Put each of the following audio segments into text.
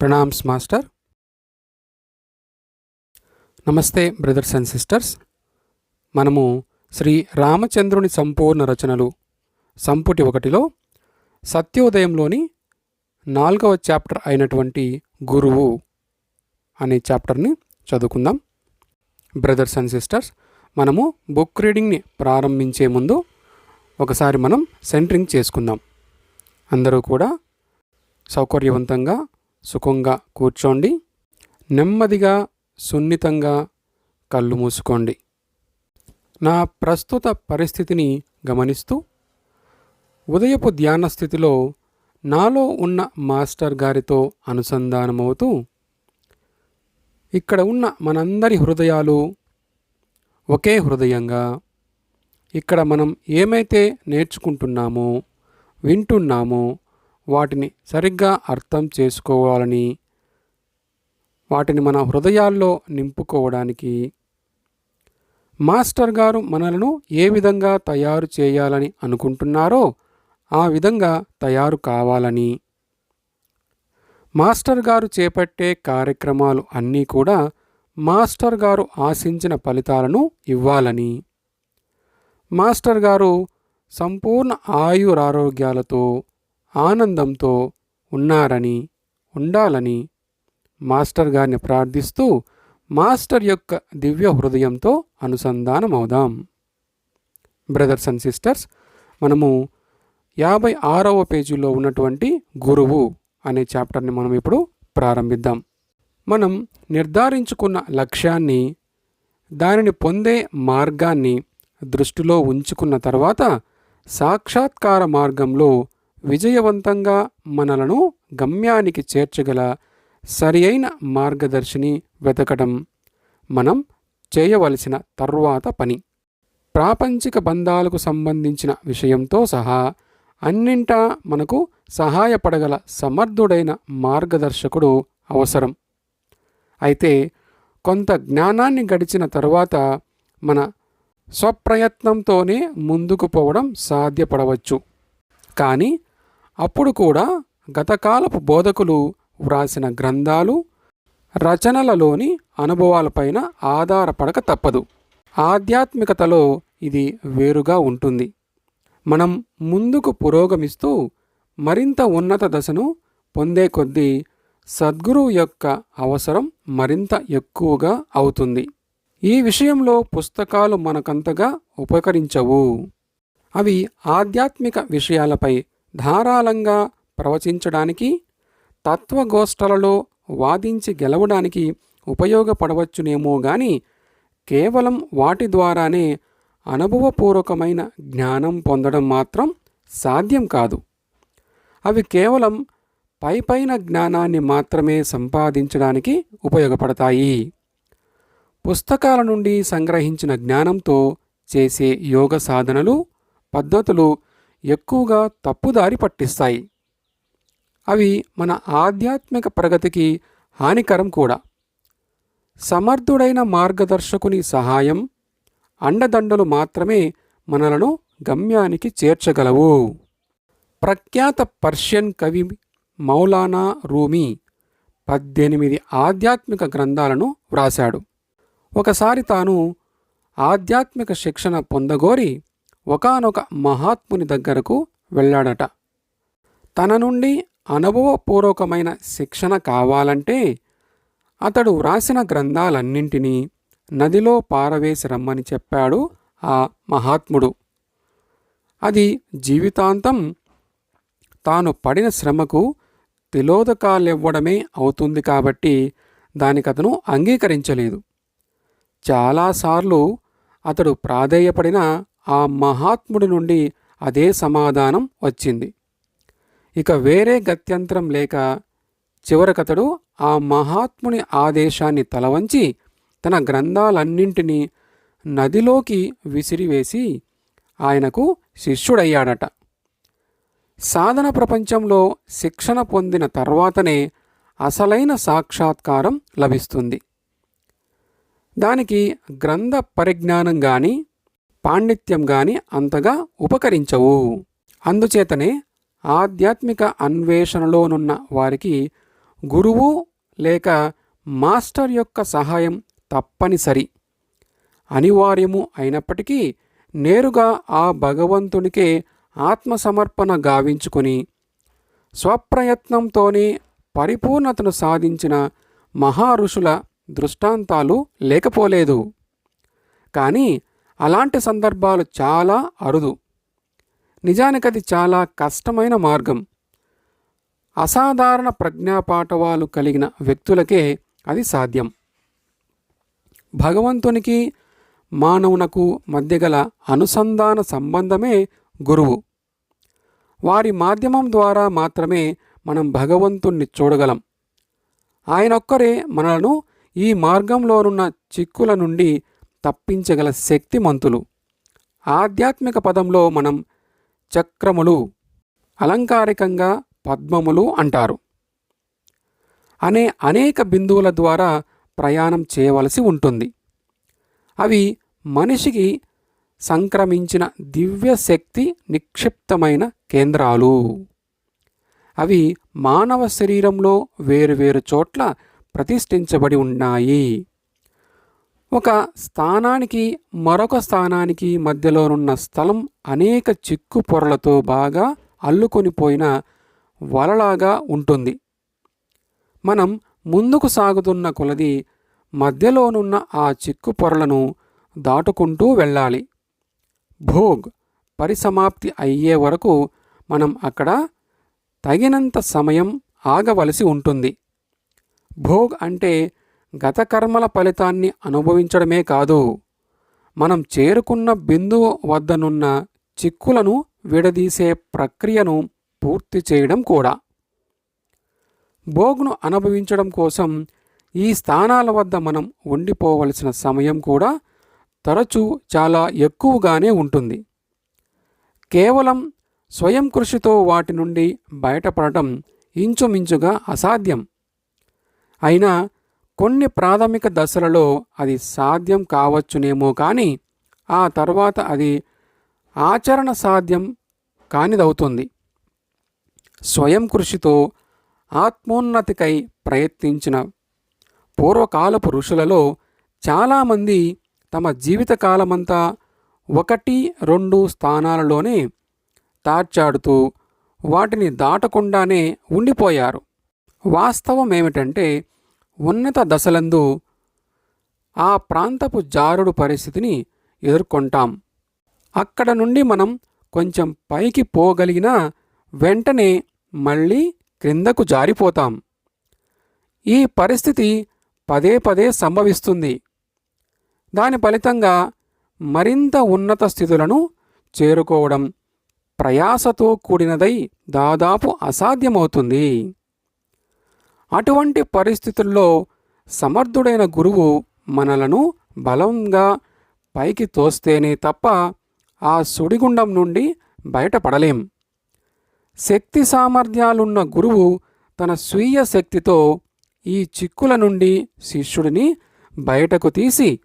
Pranams master. నమస్తే brothers and sisters. మనము శ్రీ రామచంద్రుని సంపూర్ణ రచనలు సంపుటి ఒకటిలో సత్యోదయంలోని నాలుగవ చాప్టర్ అయినటువంటి గురువు అనే చాప్టర్ని చదువుకుందాం. బ్రదర్స్ అండ్ సిస్టర్స్ మనము బుక్ రీడింగ్ని ప్రారంభించే ముందు ఒకసారి మనం సెంటరింగ్ చేసుకుందాం. అందరూ కూడా సౌకర్యవంతంగా సుఖంగా కూర్చోండి. నెమ్మదిగా సున్నితంగా కళ్ళు మూసుకోండి. నా ప్రస్తుత పరిస్థితిని గమనిస్తూ ఉదయపు ధ్యాన స్థితిలో నాలో ఉన్న మాస్టర్ గారితో అనుసంధానమవుతూ ఇక్కడ ఉన్న మనందరి హృదయాలు ఒకే హృదయంగా ఇక్కడ మనం ఏమైతే నేర్చుకుంటున్నామో వింటున్నామో వాటిని సరిగ్గా అర్థం చేసుకోవాలని వాటిని మన హృదయాల్లో నింపుకోవడానికి మాస్టర్ గారు మనలను ఏ విధంగా తయారు చేయాలని అనుకుంటున్నారో ఆ విధంగా తయారు కావాలని మాస్టర్ గారు చేపట్టే కార్యక్రమాలు అన్నీ కూడా మాస్టర్ గారు ఆశించిన ఫలితాలను ఇవ్వాలని. మాస్టర్ గారు సంపూర్ణ ఆయురారోగ్యాలతో ఆనందంతో ఉన్నారని ఉండాలని మాస్టర్ గారిని ప్రార్థిస్తూ మాస్టర్ యొక్క దివ్య హృదయంతో అనుసంధానమవుదాం. బ్రదర్స్ అండ్ సిస్టర్స్ మనము యాభై ఆరవ పేజీలో ఉన్నటువంటి గురువు అనే చాప్టర్ని మనం ఇప్పుడు ప్రారంభిద్దాం. మనం నిర్ధారించుకున్న లక్ష్యాన్ని దానిని పొందే మార్గాన్ని దృష్టిలో ఉంచుకున్న తర్వాత సాక్షాత్కార మార్గంలో విజయవంతంగా మనలను గమ్యానికి చేర్చగల సరి అయిన మార్గదర్శిని వెతకడం మనం చేయవలసిన తరువాత పని. ప్రాపంచిక బంధాలకు సంబంధించిన విషయంతో సహా అన్నింటా మనకు సహాయపడగల సమర్థుడైన మార్గదర్శకుడు అవసరం. అయితే కొంత జ్ఞానాన్ని గడిచిన తరువాత మన స్వప్రయత్నంతోనే ముందుకు పోవడం సాధ్యపడవచ్చు. కానీ అప్పుడు కూడా గతకాలపు బోధకులు వ్రాసిన గ్రంథాలు రచనలలోని అనుభవాలపైన ఆధారపడక తప్పదు. ఆధ్యాత్మికతలో ఇది వేరుగా ఉంటుంది. మనం ముందుకు పురోగమిస్తూ మరింత ఉన్నత దశను పొందే కొద్దీ సద్గురువు యొక్క అవసరం మరింత ఎక్కువగా అవుతుంది. ఈ విషయంలో పుస్తకాలు మనకంతగా ఉపకరించవు. అవి ఆధ్యాత్మిక విషయాలపై ధారాళంగా ప్రవచించడానికి తత్వగోష్ఠలలో వాదించి గెలవడానికి ఉపయోగపడవచ్చునేమో గాని కేవలం వాటి ద్వారానే అనుభవపూర్వకమైన జ్ఞానం పొందడం మాత్రం సాధ్యం కాదు. అవి కేవలం పైపైన జ్ఞానాన్ని మాత్రమే సంపాదించడానికి ఉపయోగపడతాయి. పుస్తకాల నుండి సంగ్రహించిన జ్ఞానంతో చేసే యోగ సాధనలు పద్ధతులు ఎక్కువగా తప్పుదారి పట్టిస్తాయి. అవి మన ఆధ్యాత్మిక ప్రగతికి హానికరం కూడా. సమర్థుడైన మార్గదర్శకుని సహాయం అండదండలు మాత్రమే మనలను గమ్యానికి చేర్చగలవు. ప్రఖ్యాత పర్షియన్ కవి మౌలానా రూమి పద్దెనిమిది ఆధ్యాత్మిక గ్రంథాలను వ్రాశాడు. ఒకసారి తాను ఆధ్యాత్మిక శిక్షణ పొందగోరి ఒకానొక మహాత్ముని దగ్గరకు వెళ్ళాడట. తన నుండి అనుభవపూర్వకమైన శిక్షణ కావాలంటే అతడు వ్రాసిన గ్రంథాలన్నింటినీ నదిలో పారవేసి రమ్మని చెప్పాడు ఆ మహాత్ముడు. అది జీవితాంతం తాను పడిన శ్రమకు తిలోదకాలివ్వడమే అవుతుంది కాబట్టి దానికతను అంగీకరించలేదు. చాలాసార్లు అతడు ప్రాధేయపడిన ఆ మహాత్ముడి నుండి అదే సమాధానం వచ్చింది. ఇక వేరే గత్యంతరం లేక చివరకతడు ఆ మహాత్ముని ఆదేశాన్ని తలవంచి తన గ్రంథాలన్నింటినీ నదిలోకి విసిరివేసి ఆయనకు శిష్యుడయ్యాడట. సాధన ప్రపంచంలో శిక్షణ పొందిన తర్వాతనే అసలైన సాక్షాత్కారం లభిస్తుంది. దానికి గ్రంథ పరిజ్ఞానం కానీ పాండిత్యం గాని అంతగా ఉపకరించవు. అందుచేతనే ఆధ్యాత్మిక అన్వేషణలోనున్న వారికి గురువు లేక మాస్టర్ యొక్క సహాయం తప్పనిసరి. అనివార్యము అయినప్పటికీ నేరుగా ఆ భగవంతునికే ఆత్మసమర్పణ గావించుకొని స్వప్రయత్నంతోనే పరిపూర్ణతను సాధించిన మహారుషుల దృష్టాంతాలు లేకపోలేదు. కానీ అలాంటి సందర్భాలు చాలా అరుదు. నిజానికి అది చాలా కష్టమైన మార్గం. అసాధారణ ప్రజ్ఞాపాఠవాలు కలిగిన వ్యక్తులకే అది సాధ్యం. భగవంతునికి మానవునకు మధ్య గల అనుసంధాన సంబంధమే గురువు. వారి మాధ్యమం ద్వారా మాత్రమే మనం భగవంతుణ్ణి చూడగలం. ఆయనొక్కరే మనలను ఈ మార్గంలోనున్న చిక్కుల నుండి తప్పించగల శక్తిమంతులు. ఆధ్యాత్మిక పదంలో మనం చక్రములు అలంకారికంగా పద్మములు అంటారు. అనే అనేక బిందువుల ద్వారా ప్రయాణం చేయవలసి ఉంటుంది. అవి మనిషికి సంక్రమించిన దివ్య శక్తి నిక్షిప్తమైన కేంద్రాలు. అవి మానవ శరీరంలో వేరువేరు చోట్ల ప్రతిష్ఠించబడి ఉన్నాయి. ఒక స్థానానికి మరొక స్థానానికి మధ్యలోనున్న స్థలం అనేక చిక్కు పొరలతో బాగా అల్లుకొనిపోయిన వలలాగా ఉంటుంది. మనం ముందుకు సాగుతున్న కొలది మధ్యలోనున్న ఆ చిక్కు పొరలను దాటుకుంటూ వెళ్ళాలి. భోగ్ పరిసమాప్తి అయ్యే వరకు మనం అక్కడ తగినంత సమయం ఆగవలసి ఉంటుంది. భోగ్ అంటే గత కర్మల ఫలితాన్ని అనుభవించడమే కాదు మనం చేరుకున్న బిందువు వద్దనున్న చిక్కులను విడదీసే ప్రక్రియను పూర్తి చేయడం కూడా. భోగ్ను అనుభవించడం కోసం ఈ స్థానాల వద్ద మనం ఉండిపోవలసిన సమయం కూడా తరచూ చాలా ఎక్కువగానే ఉంటుంది. కేవలం స్వయం కృషితో వాటి నుండి బయటపడటం ఇంచుమించుగా అసాధ్యం. అయినా కొన్ని ప్రాథమిక దశలలో అది సాధ్యం కావచ్చునేమో కానీ ఆ తర్వాత అది ఆచరణ సాధ్యం కానిదవుతుంది. స్వయం కృషితో ఆత్మోన్నతికై ప్రయత్నించిన పూర్వకాలపు ఋషులలో చాలామంది తమ జీవితకాలమంతా ఒకటి రెండు స్థానాలలోనే తార్చాడుతూ వాటిని దాటకుండానే ఉండిపోయారు. వాస్తవం ఏమిటంటే ఉన్నత దశలందు ఆ ప్రాంతపు జారుడు పరిస్థితిని ఎదుర్కొంటాం. అక్కడ నుండి మనం కొంచెం పైకి పోగలిగినా వెంటనే మళ్ళీ క్రిందకు జారిపోతాం. ఈ పరిస్థితి పదే పదే సంభవిస్తుంది. దాని ఫలితంగా మరింత ఉన్నత స్థితులను చేరుకోవడం ప్రయాసతో కూడినదై దాదాపు అసాధ్యమవుతుంది. అటువంటి పరిస్థితుల్లో సమర్థుడైన గురువు మనలను బలంగా పైకి తోస్తేనే తప్ప ఆ సుడిగుండం నుండి బయటపడలేం. శక్తి సామర్థ్యాలున్న గురువు తన స్వీయ శక్తితో ఈ చిక్కుల నుండి శిష్యుడిని బయటకు తీసి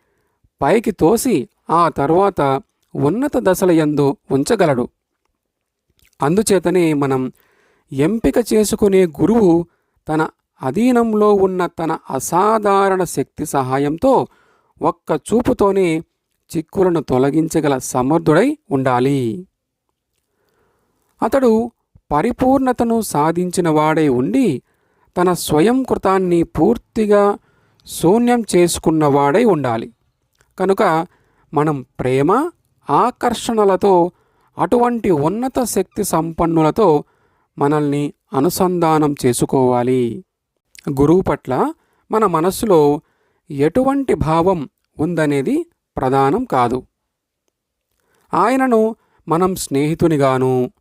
పైకి తోసి ఆ తర్వాత ఉన్నత దశల యందు ఉంచగలడు. అందుచేతనే మనం ఎంపిక చేసుకునే గురువు తన అధీనంలో ఉన్న తన అసాధారణ శక్తి సహాయంతో ఒక్క చూపుతోనే చిక్కులను తొలగించగల సమర్థుడై ఉండాలి. అతడు పరిపూర్ణతను సాధించిన వాడై ఉండి తన స్వయం కృతాన్ని పూర్తిగా శూన్యం చేసుకున్నవాడై ఉండాలి. కనుక మనం ప్రేమ ఆకర్షణలతో అటువంటి ఉన్నత శక్తి సంపన్నులతో మనల్ని అనుసంధానం చేసుకోవాలి. గురువు పట్ల మన మనస్సులో ఎటువంటి భావం ఉందనేది ప్రధానం కాదు. ఆయనను మనం స్నేహితునిగాను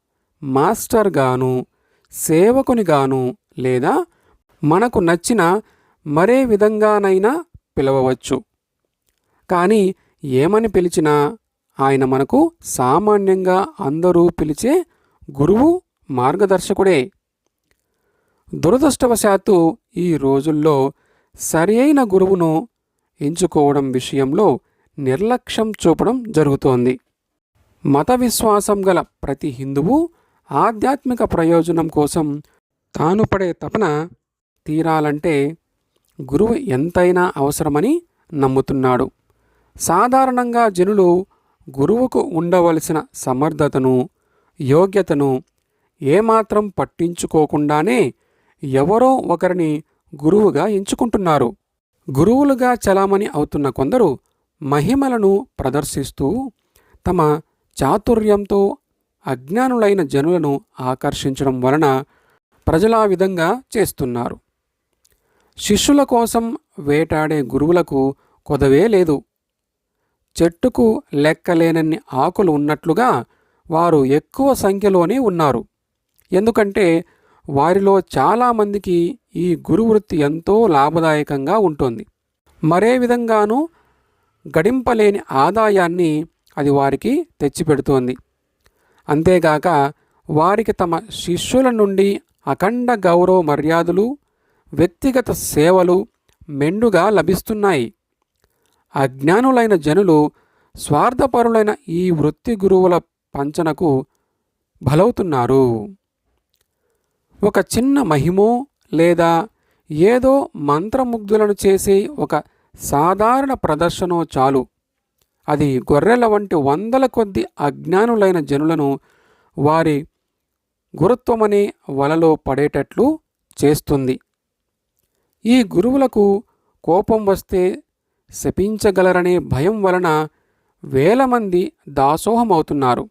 మాస్టర్గాను సేవకునిగాను లేదా మనకు నచ్చిన మరే విధంగానైనా పిలవవచ్చు. కానీ ఏమని పిలిచినా ఆయన మనకు సామాన్యంగా అందరూ పిలిచే గురువు మార్గదర్శకుడే. దురదృష్టవశాత్తు ఈ రోజుల్లో సరి అయిన గురువును ఎంచుకోవడం విషయంలో నిర్లక్ష్యం చూపడం జరుగుతోంది. మత విశ్వాసం గల ప్రతి హిందువు ఆధ్యాత్మిక ప్రయోజనం కోసం తాను పడే తపన తీరాలంటే గురువు ఎంతైనా అవసరమని నమ్ముతున్నాడు. సాధారణంగా జనులు గురువుకు ఉండవలసిన సమర్థతను యోగ్యతను ఏమాత్రం పట్టించుకోకుండానే ఎవరో ఒకరిని గురువుగా ఎంచుకుంటున్నారు. గురువులుగా చలామణి అవుతున్న కొందరు మహిమలను ప్రదర్శిస్తూ తమ చాతుర్యంతో అజ్ఞానులైన జనులను ఆకర్షించడం వలన ప్రజలా విధంగా చేస్తున్నారు. శిష్యుల కోసం వేటాడే గురువులకు కొదవే లేదు. చెట్టుకు లెక్కలేనన్ని ఆకులు ఉన్నట్లుగా వారు ఎక్కువ సంఖ్యలోనే ఉన్నారు. ఎందుకంటే వారిలో చాలామందికి ఈ గురువృత్తి ఎంతో లాభదాయకంగా ఉంటుంది. మరే విధంగానూ గడింపలేని ఆదాయాన్ని అది వారికి తెచ్చిపెడుతోంది. అంతేగాక వారికి తమ శిష్యుల నుండి అఖండ గౌరవ మర్యాదలు వ్యక్తిగత సేవలు మెండుగా లభిస్తున్నాయి. అజ్ఞానులైన జనులు స్వార్థపరులైన ఈ వృత్తి గురువుల పంచనకు బలవుతున్నారు. ఒక చిన్న మహిమో లేదా ఏదో మంత్రముగ్ధులను చేసే ఒక సాధారణ ప్రదర్శనో చాలు. అది గొర్రెల వంటి వందల కొద్ది అజ్ఞానులైన జనులను వారి గురుత్వమనే వలలో పడేటట్లు చేస్తుంది. ఈ గురువులకు కోపం వస్తే శపించగలరనే భయం వలన వేల మంది దాసోహమవుతున్నారు.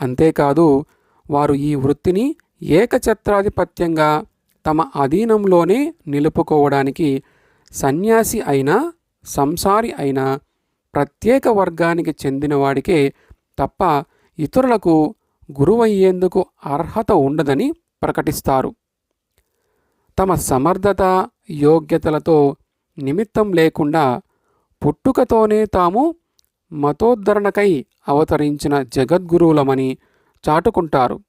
అంతేకాదు వారు ఈ వృత్తిని ఏకఛత్రాధిపత్యంగా తమ అధీనంలోనే నిలుపుకోవడానికి సన్యాసి అయినా సంసారి అయినా ప్రత్యేక వర్గానికి చెందినవాడికే తప్ప ఇతరులకు గురువయ్యేందుకు అర్హత ఉండదని ప్రకటిస్తారు. తమ సమర్థత యోగ్యతలతో నిమిత్తం లేకుండా పుట్టుకతోనే తాము మతోద్ధరణకై అవతరించిన జగద్గురువులమని చాటుకుంటారు.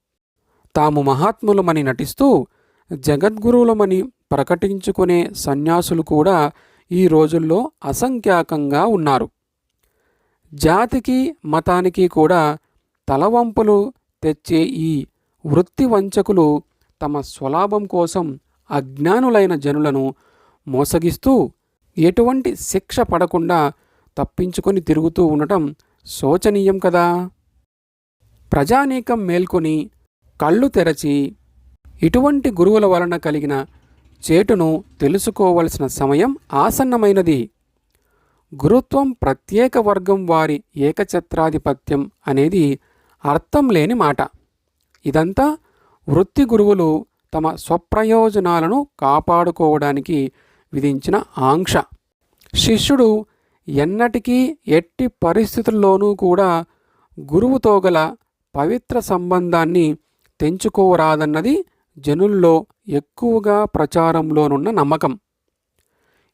తాము మహాత్ములమని నటిస్తూ జగద్గురువులమని ప్రకటించుకునే సన్యాసులు కూడా ఈ రోజుల్లో అసంఖ్యాకంగా ఉన్నారు. జాతికి మతానికి కూడా తలవంపులు తెచ్చే ఈ వృత్తి వంచకులు తమ స్వలాభం కోసం అజ్ఞానులైన జనులను మోసగిస్తూ ఎటువంటి శిక్ష పడకుండా తప్పించుకొని తిరుగుతూ ఉండటం శోచనీయం కదా? ప్రజానీకం మేల్కొని కళ్ళు తెరచి ఇటువంటి గురువుల వలన కలిగిన చేటును తెలుసుకోవలసిన సమయం ఆసన్నమైనది. గురుత్వం ప్రత్యేక వర్గం వారి ఏకఛత్రాధిపత్యం అనేది అర్థం లేని మాట. ఇదంతా వృత్తి గురువులు తమ స్వప్రయోజనాలను కాపాడుకోవడానికి విధించిన ఆంక్ష. శిష్యుడు ఎన్నటికీ ఎట్టి పరిస్థితుల్లోనూ కూడా గురువుతో గల పవిత్ర సంబంధాన్ని తెంచుకోరాదన్నది జనుల్లో ఎక్కువగా ప్రచారంలోనున్న నమ్మకం.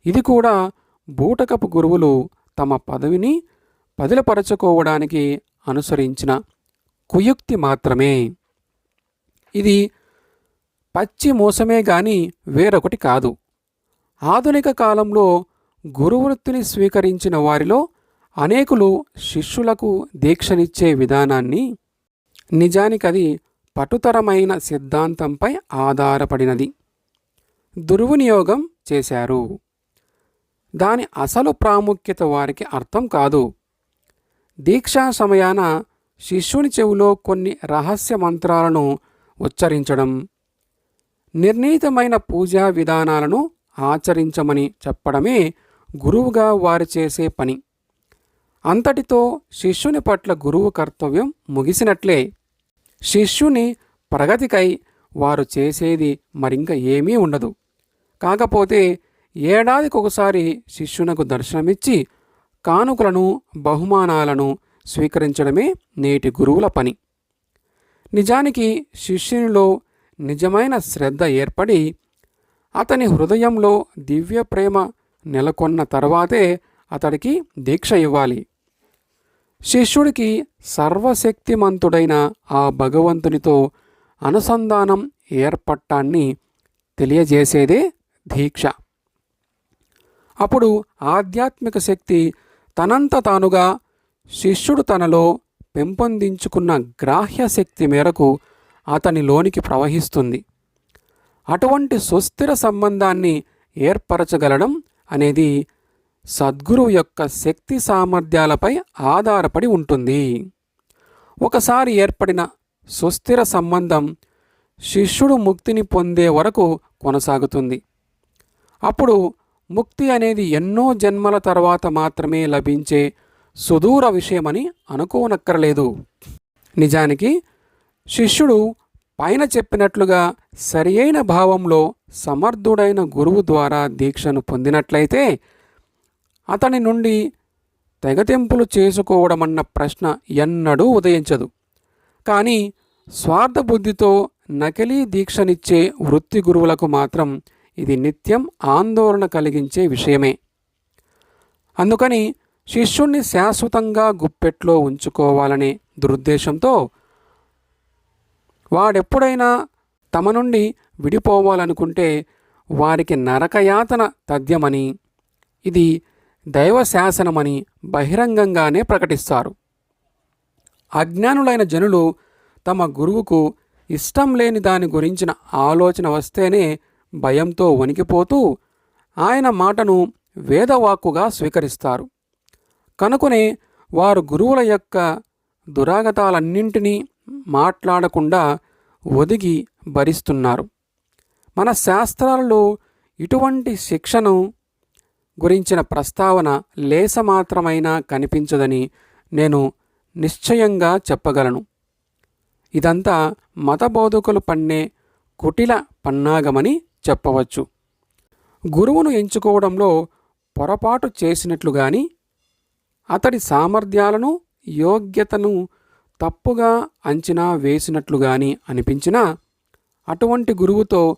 ఇది కూడా బూటకపు గురువులు తమ పదవిని పదిలపరచుకోవడానికి అనుసరించిన కుయుక్తి మాత్రమే. ఇది పచ్చి మోసమే గాని వేరొకటి కాదు. ఆధునిక కాలంలో గురువృత్తిని స్వీకరించిన వారిలో అనేకులు శిష్యులకు దీక్షనిచ్చే విధానాన్ని నిజానికది పటుతరమైన సిద్ధాంతంపై ఆధారపడినది. దుర్వినియోగం చేశారు. దాని అసలు ప్రాముఖ్యత వారికి అర్థం కాదు. దీక్షా సమయాన శిష్యుని చెవిలో కొన్ని రహస్య మంత్రాలను ఉచ్చరించడం నిర్ణీతమైన పూజా విధానాలను ఆచరించమని చెప్పడమే గురువుగా వారు చేసే పని. అంతటితో శిష్యుని పట్ల గురువు కర్తవ్యం ముగిసినట్లే. శిష్యుని ప్రగతికై వారు చేసేది మరింక ఏమీ ఉండదు. కాకపోతే ఏడాదికొకసారి శిష్యునకు దర్శనమిచ్చి కానుకలను బహుమానాలను స్వీకరించడమే నేటి గురువుల పని. నిజానికి శిష్యునిలో నిజమైన శ్రద్ధ ఏర్పడి అతని హృదయంలో దివ్య ప్రేమ నెలకొన్న తర్వాతే అతడికి దీక్ష ఇవ్వాలి. శిష్యుడికి సర్వశక్తిమంతుడైన ఆ భగవంతునితో అనుసంధానం ఏర్పట్టాన్ని తెలియజేసేదే దీక్ష. అప్పుడు ఆధ్యాత్మిక శక్తి తనంత తానుగా శిష్యుడు తనలో పెంపొందించుకున్న గ్రాహ్య శక్తి మేరకు అతనిలోనికి ప్రవహిస్తుంది. అటువంటి సుస్థిర సంబంధాన్ని ఏర్పరచగలడం అనేది సద్గురువు యొక్క శక్తి సామర్థ్యాలపై ఆధారపడి ఉంటుంది. ఒకసారి ఏర్పడిన సుస్థిర సంబంధం శిష్యుడు ముక్తిని పొందే వరకు కొనసాగుతుంది. అప్పుడు ముక్తి అనేది ఎన్నో జన్మల తర్వాత మాత్రమే లభించే సుదూర విషయమని అనుకోనక్కర్లేదు. నిజానికి శిష్యుడు పైన చెప్పినట్లుగా సరియైన భావంలో సమర్థుడైన గురువు ద్వారా దీక్షను పొందినట్లయితే అతని నుండి తెగతెంపులు చేసుకోవడమన్న ప్రశ్న ఎన్నడూ ఉదయించదు. కానీ స్వార్థ బుద్ధితో నకిలీ దీక్షనిచ్చే వృత్తి గురువులకు మాత్రం ఇది నిత్యం ఆందోళన కలిగించే విషయమే. అందుకని శిష్యుణ్ణి శాశ్వతంగా గుప్పెట్లో ఉంచుకోవాలనే దురుద్దేశంతో వాడెప్పుడైనా తమ నుండి విడిపోవాలనుకుంటే వారికి నరకయాతన తథ్యమని. ఇది దైవ శాసనమని బహిరంగంగానే ప్రకటిస్తారు. అజ్ఞానులైన జనులు తమ గురువుకు ఇష్టం లేని దాని గురించిన ఆలోచన వస్తేనే భయంతో వణికిపోతూ ఆయన మాటను వేదవాక్కుగా స్వీకరిస్తారు. కనుకనే వారు గురువుల యొక్క దురాగతాలన్నింటినీ మాట్లాడకుండా ఒదిగి భరిస్తున్నారు. మన శాస్త్రాలలో ఇటువంటి శిక్షను గురించిన ప్రస్తావన లేసమాత్రమైనా కనిపించదని నేను నిశ్చయంగా చెప్పగలను. ఇదంతా మతబోధకులు పన్నే కుటిల పన్నాగమని చెప్పవచ్చు. గురువును ఎంచుకోవడంలో పొరపాటు చేసినట్లు గాని అతడి సామర్థ్యాలను యోగ్యతను తప్పుగా అంచనా వేసినట్లు గాని అనిపించినా అటువంటి గురువుతో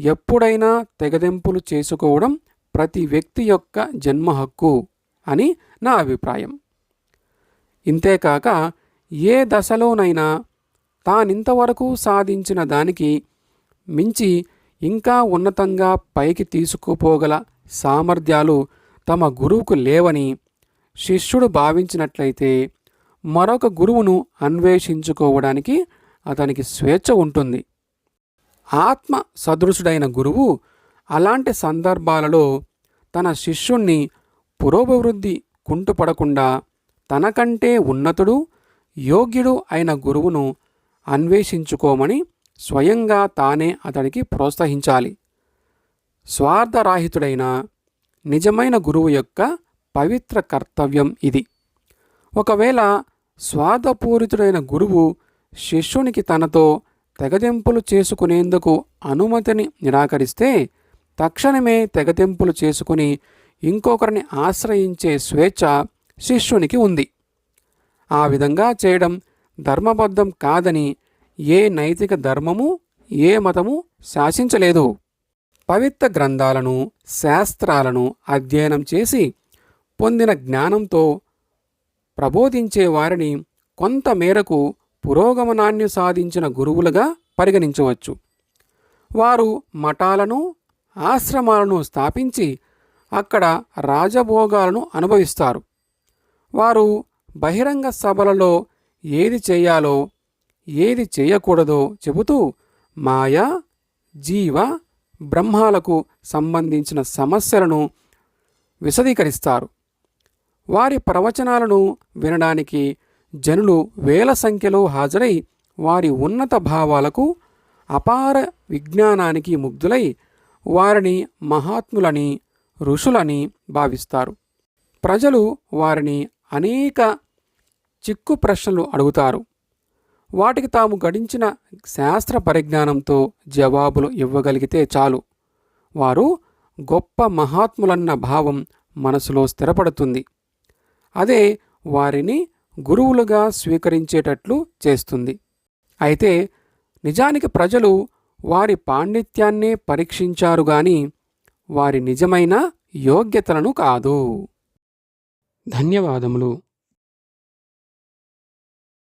ఎప్పుడైనా తెగదెంపులు చేసుకోవడం ప్రతి వ్యక్తి యొక్క జన్మ హక్కు అని నా అభిప్రాయం. ఇంతేకాక ఏ దశలోనైనా తానింతవరకు సాధించిన దానికి మించి ఇంకా ఉన్నతంగా పైకి తీసుకుపోగల సామర్థ్యాలు తమ గురువుకు లేవని శిష్యుడు భావించినట్లయితే మరొక గురువును అన్వేషించుకోవడానికి అతనికి స్వేచ్ఛ ఉంటుంది. ఆత్మ సదృశుడైన గురువు అలాంటి సందర్భాలలో తన శిష్యుణ్ణి పురోభివృద్ధి కుంటుపడకుండా తనకంటే ఉన్నతుడు యోగ్యుడు అయిన గురువును అన్వేషించుకోమని స్వయంగా తానే అతడికి ప్రోత్సహించాలి. స్వార్థరాహితుడైన నిజమైన గురువు యొక్క పవిత్ర కర్తవ్యం ఇది. ఒకవేళ స్వార్థపూరితుడైన గురువు శిష్యునికి తనతో తెగదెంపులు చేసుకునేందుకు అనుమతిని నిరాకరిస్తే తక్షణమే తెగతింపులు చేసుకుని ఇంకొకరిని ఆశ్రయించే స్వేచ్ఛ శిష్యునికి ఉంది. ఆ విధంగా చేయడం ధర్మబద్ధం కాదని ఏ నైతిక ధర్మము ఏ మతము శాసించలేదు. పవిత్ర గ్రంథాలను శాస్త్రాలను అధ్యయనం చేసి పొందిన జ్ఞానంతో ప్రబోధించే వారిని కొంత మేరకు పురోగమనాన్ని సాధించిన గురువులుగా పరిగణించవచ్చు. వారు మఠాలను ఆశ్రమాలను స్థాపించి అక్కడ రాజభోగాలను అనుభవిస్తారు. వారు బహిరంగ సభలలో ఏది చేయాలో ఏది చేయకూడదో చెబుతూ మాయ జీవ బ్రహ్మాలకు సంబంధించిన సమస్యలను విశదీకరిస్తారు. వారి ప్రవచనాలను వినడానికి జనులు వేల సంఖ్యలో హాజరై వారి ఉన్నత భావాలకు అపార విజ్ఞానానికి ముగ్ధులై వారిని మహాత్ములని ఋషులని భావిస్తారు. ప్రజలు వారిని అనేక చిక్కు ప్రశ్నలు అడుగుతారు. వాటికి తాము గడించిన శాస్త్ర పరిజ్ఞానంతో జవాబులు ఇవ్వగలిగితే చాలు. వారు గొప్ప మహాత్ములన్న భావం మనసులో స్థిరపడుతుంది. అదే వారిని గురువులుగా స్వీకరించేటట్లు చేస్తుంది. అయితే నిజానికి ప్రజలు వారి పాండిత్యాన్నే పరీక్షించారు గాని వారి నిజమైన యోగ్యతలను కాదు. ధన్యవాదములు.